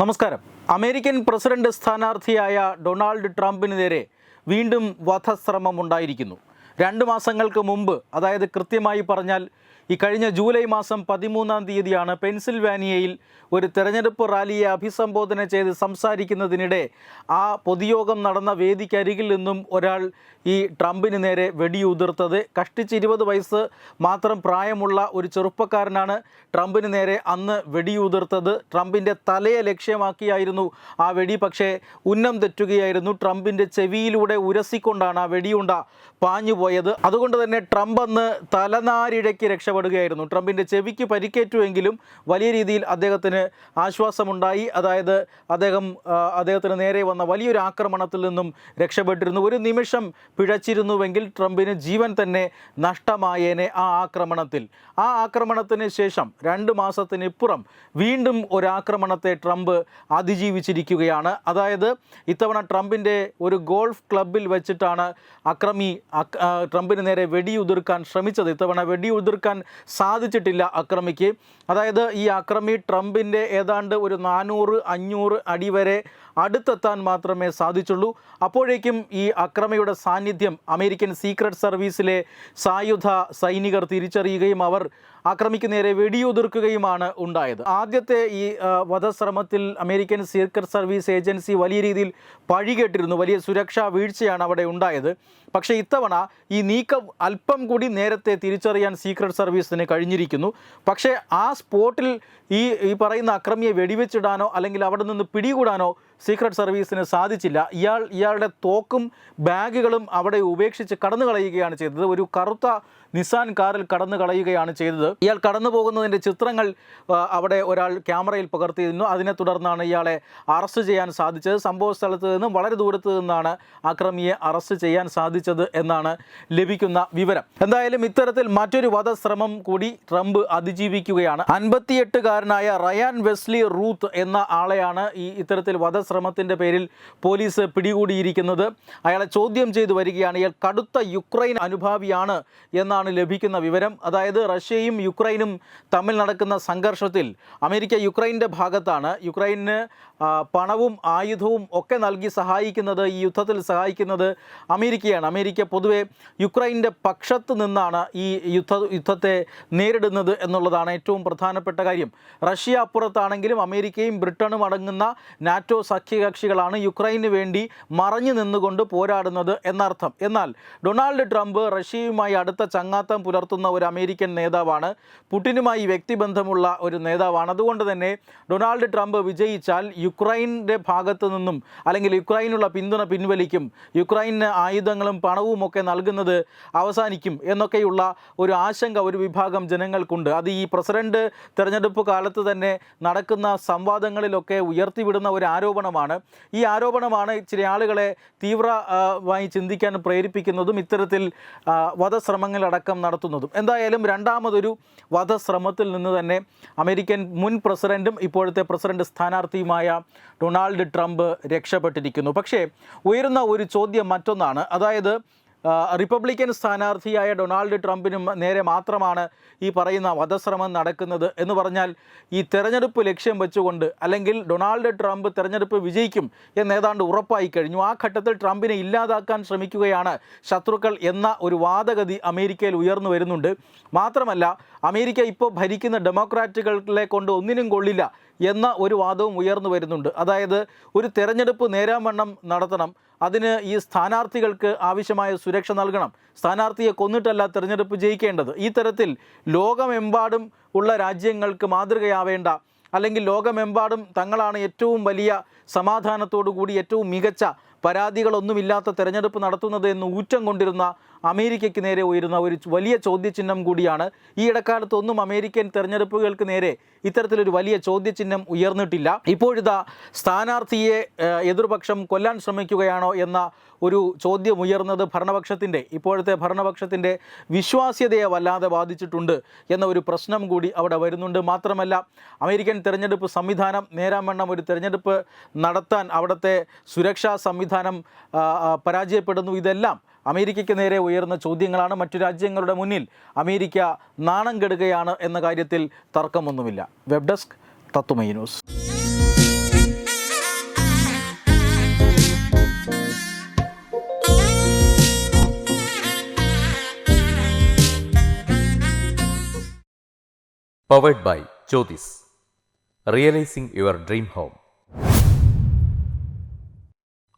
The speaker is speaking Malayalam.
നമസ്കാരം. അമേരിക്കൻ പ്രസിഡന്റ് സ്ഥാനാർത്ഥിയായ ഡൊണാൾഡ് ട്രംപിന് നേരെ വീണ്ടും വധശ്രമം ഉണ്ടായിരിക്കുന്നു. രണ്ട് മാസങ്ങൾക്ക് മുമ്പ് അതായത് കൃത്യമായി പറഞ്ഞാൽ ഈ കഴിഞ്ഞ ജൂലൈ മാസം പതിമൂന്നാം തീയതിയാണ് പെൻസിൽവാനിയയിൽ ഒരു തെരഞ്ഞെടുപ്പ് റാലിയെ അഭിസംബോധന ചെയ്ത് സംസാരിക്കുന്നതിനിടെ ആ പൊതുയോഗം നടന്ന വേദിക്കരികിൽ നിന്നും ഒരാൾ ഈ ട്രംപിന് നേരെ വെടിയുതിർത്തത്. കഷ്ടിച്ച് ഇരുപത് വയസ്സ് മാത്രം പ്രായമുള്ള ഒരു ചെറുപ്പക്കാരനാണ് ട്രംപിന് നേരെ അന്ന് വെടിയുതിർത്തത്. ട്രംപിന്റെ തലയെ ലക്ഷ്യമാക്കിയായിരുന്നു ആ വെടി. പക്ഷേ ഉന്നം തെറ്റുകയായിരുന്നു. ട്രംപിന്റെ ചെവിയിലൂടെ ഉരസിക്കൊണ്ടാണ് ആ വെടിയുണ്ട പാഞ്ഞുപോയത്. അതുകൊണ്ട് തന്നെ ട്രംപ് അന്ന് തലനാരിഴയ്ക്ക് രക്ഷപ്പെടുകയായിരുന്നു ട്രംപിന്റെ ചെവിക്ക് പരിക്കേറ്റുവെങ്കിലും വലിയ രീതിയിൽ അദ്ദേഹത്തിന് ആശ്വാസമുണ്ടായി. അതായത് അദ്ദേഹം അദ്ദേഹത്തിന് നേരെ വന്ന വലിയൊരു ആക്രമണത്തിൽ നിന്നും രക്ഷപ്പെട്ടിരുന്നു. ഒരു നിമിഷം പിഴച്ചിരുന്നുവെങ്കിൽ ട്രംപിന് ജീവൻ തന്നെ നഷ്ടമായേനെ ആ ആക്രമണത്തിൽ. ആ ആക്രമണത്തിന് ശേഷം രണ്ട് മാസത്തിനിപ്പുറം വീണ്ടും ഒരാക്രമണത്തെ ട്രംപ് അതിജീവിച്ചിരിക്കുകയാണ്. അതായത് ഇത്തവണ ട്രംപിന്റെ ഒരു ഗോൾഫ് ക്ലബിൽ വെച്ചിട്ടാണ് അക്രമി ട്രംപിന് നേരെ വെടിയുതിർക്കാൻ ശ്രമിച്ചത്. ഇത്തവണ വെടിയുതിർക്കാൻ സാധിച്ചിട്ടില്ല അക്രമിക്ക്. അതായത് ഈ അക്രമി ട്രംപിന്റെ ഏതാണ്ട് ഒരു നാനൂറ് അഞ്ഞൂറ് അടി വരെ അടുത്തെത്താൻ മാത്രമേ സാധിച്ചുള്ളൂ. അപ്പോഴേക്കും ഈ അക്രമിയുടെ സാന്നിധ്യം അമേരിക്കൻ സീക്രട്ട് സർവീസിലെ സായുധ സൈനികർ തിരിച്ചറിയുകയും അവർ ആക്രമിക്ക് നേരെ വെടിയുതിർക്കുകയുമാണ് ഉണ്ടായത്. ആദ്യത്തെ ഈ വധശ്രമത്തിൽ അമേരിക്കൻ സീക്രട്ട് സർവീസ് ഏജൻസി വലിയ രീതിയിൽ പഴികെട്ടിരുന്നു. വലിയ സുരക്ഷാ വീഴ്ചയാണ് അവിടെ ഉണ്ടായത്. പക്ഷേ ഇത്തവണ ഈ നീക്കം അല്പം കൂടി നേരത്തെ തിരിച്ചറിയാൻ സീക്രട്ട് സർവീസിന് കഴിഞ്ഞിരിക്കുന്നു. പക്ഷേ ആ സ്പോട്ടിൽ ഈ ഈ പറയുന്ന അക്രമിയെ വെടിവെച്ചിടാനോ അല്ലെങ്കിൽ അവിടെ നിന്ന് പിടികൂടാനോ സീക്രട്ട് സർവീസിന് സാധിച്ചില്ല. ഇയാൾ ഇയാളുടെ തോക്കും ബാഗുകളും അവിടെ ഉപേക്ഷിച്ച് കടന്നു കളയുകയാണ് ചെയ്തത്. ഒരു കറുത്ത നിസാൻ കാറിൽ കടന്നു കളയുകയാണ് ചെയ്തത്. ഇയാൾ കടന്നു പോകുന്നതിന്റെ ചിത്രങ്ങൾ അവിടെ ഒരാൾ ക്യാമറയിൽ പകർത്തിയിരുന്നു. അതിനെ തുടർന്നാണ് ഇയാളെ അറസ്റ്റ് ചെയ്യാൻ സാധിച്ചത്. സംഭവ സ്ഥലത്ത് നിന്നും വളരെ ദൂരത്ത് നിന്നാണ് അക്രമിയെ അറസ്റ്റ് ചെയ്യാൻ സാധിച്ചത് എന്നാണ് ലഭിക്കുന്ന വിവരം. എന്തായാലും ഇത്തരത്തിൽ മറ്റൊരു വധശ്രമം കൂടി ട്രംപ് അതിജീവിക്കുകയാണ്. അൻപത്തിയെട്ടുകാരനായ റയാൻ വെസ്ലി റൂത്ത് എന്ന ആളെയാണ് ഈ ഇത്തരത്തിൽ വധശ്രമത്തിന്റെ പേരിൽ പോലീസ് പിടികൂടിയിരിക്കുന്നത്. അയാളെ ചോദ്യം ചെയ്തു വരികയാണ് ഇയാൾ കടുത്ത യുക്രൈൻ അനുഭാവിയാണ് എന്നാണ് ലഭിക്കുന്ന വിവരം. അതായത് റഷ്യയും യുക്രൈനും തമ്മിൽ നടക്കുന്ന സംഘർഷത്തിൽ അമേരിക്ക യുക്രൈന്റെ ഭാഗത്താണ്. യുക്രൈന് പണവും ആയുധവും ഒക്കെ നൽകി സഹായിക്കുന്നത് ഈ യുദ്ധത്തിൽ സഹായിക്കുന്നത് അമേരിക്കയാണ്. അമേരിക്ക പൊതുവെ യുക്രൈന്റെ പക്ഷത്ത് നിന്നാണ് ഈ യുദ്ധ യുദ്ധത്തെ നേരിടുന്നത് എന്നുള്ളതാണ് ഏറ്റവും പ്രധാനപ്പെട്ട കാര്യം. റഷ്യ അപ്പുറത്താണെങ്കിലും അമേരിക്കയും ബ്രിട്ടനും അടങ്ങുന്ന നാറ്റോ സഖ്യകക്ഷികളാണ് യുക്രൈന് വേണ്ടി മറഞ്ഞു നിന്നുകൊണ്ട് പോരാടുന്നത് എന്നർത്ഥം. എന്നാൽ ഡൊണാൾഡ് ട്രംപ് റഷ്യയുമായി അടുത്ത ചങ്ങാത്തം പുലർത്തുന്ന ഒരു അമേരിക്കൻ നേതാവാണ്. പുടിനുമായി വ്യക്തിബന്ധമുള്ള ഒരു നേതാവാണ്. അതുകൊണ്ട് തന്നെ ഡൊണാൾഡ് ട്രംപ് വിജയിച്ചാൽ യുക്രൈന്റെ ഭാഗത്ത് നിന്നും അല്ലെങ്കിൽ യുക്രൈനുള്ള പിന്തുണ പിൻവലിക്കും യുക്രൈന് ആയുധങ്ങളും പണവും ഒക്കെ നൽകുന്നത് അവസാനിക്കും എന്നൊക്കെയുള്ള ഒരു ആശങ്ക ഒരു വിഭാഗം ജനങ്ങൾക്കുണ്ട്. അത് ഈ പ്രസിഡന്റ് തെരഞ്ഞെടുപ്പ് കാലത്ത് തന്നെ നടക്കുന്ന സംവാദങ്ങളിലൊക്കെ ഉയർത്തിവിടുന്ന ഒരു ആരോപണമാണ്. ഈ ആരോപണമാണ് ചില ആളുകളെ തീവ്രമായി ചിന്തിക്കാൻ പ്രേരിപ്പിക്കുന്നതും ഇത്തരത്തിൽ ആ, വധശ്രമങ്ങളടക്കം നടത്തുന്നതും. എന്തായാലും രണ്ടാമതൊരു വധശ്രമത്തിൽ നിന്ന് തന്നെ അമേരിക്കൻ മുൻ പ്രസിഡന്റും ഇപ്പോഴത്തെ പ്രസിഡന്റ് സ്ഥാനാർത്ഥിയുമായ ഡൊണാൾഡ് ട്രംപ് രക്ഷപ്പെട്ടിരിക്കുന്നു. പക്ഷേ ഉയരുന്ന ഒരു ചോദ്യം മറ്റൊന്നാണ്. അതായത് റിപ്പബ്ലിക്കൻ സ്ഥാനാർത്ഥിയായ ഡൊണാൾഡ് ട്രംപിനും നേരെ മാത്രമാണ് ഈ പറയുന്ന വധശ്രമം നടക്കുന്നത് എന്ന് പറഞ്ഞാൽ ഈ തെരഞ്ഞെടുപ്പ് ലക്ഷ്യം വെച്ചുകൊണ്ട് അല്ലെങ്കിൽ ഡൊണാൾഡ് ട്രംപ് തെരഞ്ഞെടുപ്പ് വിജയിക്കും എന്ന് ഏതാണ്ട് ഉറപ്പായി കഴിഞ്ഞു. ആ ഘട്ടത്തിൽ ട്രംപിനെ ഇല്ലാതാക്കാൻ ശ്രമിക്കുകയാണ് ശത്രുക്കൾ എന്ന ഒരു വാദഗതി അമേരിക്കയിൽ ഉയർന്നു വരുന്നുണ്ട്. മാത്രമല്ല അമേരിക്ക ഇപ്പോൾ ഭരിക്കുന്ന ഡെമോക്രാറ്റുകളെ കൊണ്ട് ഒന്നിനും കൊള്ളില്ല എന്ന ഒരു വാദവും ഉയർന്നു വരുന്നുണ്ട്. അതായത് ഒരു തെരഞ്ഞെടുപ്പ് നേരാവണ്ണം നടത്തണം. അതിന് ഈ സ്ഥാനാർത്ഥികൾക്ക് ആവശ്യമായ സുരക്ഷ നൽകണം. സ്ഥാനാർത്ഥിയെ കൊന്നിട്ടല്ല തിരഞ്ഞെടുപ്പ് ജയിക്കേണ്ടത്. ഈ തരത്തിൽ ലോകമെമ്പാടും ഉള്ള രാജ്യങ്ങൾക്ക് മാതൃകയാവേണ്ട അല്ലെങ്കിൽ ലോകമെമ്പാടും തങ്ങളാണ് ഏറ്റവും വലിയ സമാധാനത്തോടു കൂടി ഏറ്റവും മികച്ച പരാതികളൊന്നുമില്ലാത്ത തെരഞ്ഞെടുപ്പ് നടത്തുന്നത് എന്ന് ഊറ്റം കൊണ്ടിരുന്ന അമേരിക്കയ്ക്ക് നേരെ ഉയരുന്ന ഒരു വലിയ ചോദ്യചിഹ്നം കൂടിയാണ്. ഈ ഇടക്കാലത്തൊന്നും അമേരിക്കൻ തെരഞ്ഞെടുപ്പുകൾക്ക് നേരെ ഇത്തരത്തിലൊരു വലിയ ചോദ്യചിഹ്നം ഉയർന്നിട്ടില്ല. ഇപ്പോഴിതാ സ്ഥാനാർത്ഥിയെ എതിർപക്ഷം കൊല്ലാൻ ശ്രമിക്കുകയാണോ എന്ന ഒരു ചോദ്യം ഉയർന്നത് ഭരണപക്ഷത്തിന്റെ ഇപ്പോഴത്തെ ഭരണപക്ഷത്തിന്റെ വിശ്വാസ്യതയെ വല്ലാതെ ബാധിച്ചിട്ടുണ്ട് എന്ന ഒരു പ്രശ്നം കൂടി അവിടെ വരുന്നുണ്ട്. മാത്രമല്ല അമേരിക്കൻ തെരഞ്ഞെടുപ്പ് സംവിധാനം നേരാമണ്ണം ഒരു തെരഞ്ഞെടുപ്പ് നടത്താൻ അവിടുത്തെ സുരക്ഷാ സംവിധാനം സമാധാനം പരാജയപ്പെടുന്നു. ഇതെല്ലാം അമേരിക്കയ്ക്ക് നേരെ ഉയർന്ന ചോദ്യങ്ങളാണ്. മറ്റു രാജ്യങ്ങളുടെ മുന്നിൽ അമേരിക്ക നാണം കെടുകയാണ് എന്ന കാര്യത്തിൽ തർക്കമൊന്നുമില്ല. വെബ് ഡെസ്ക് തത്തുമൈ news. Bye your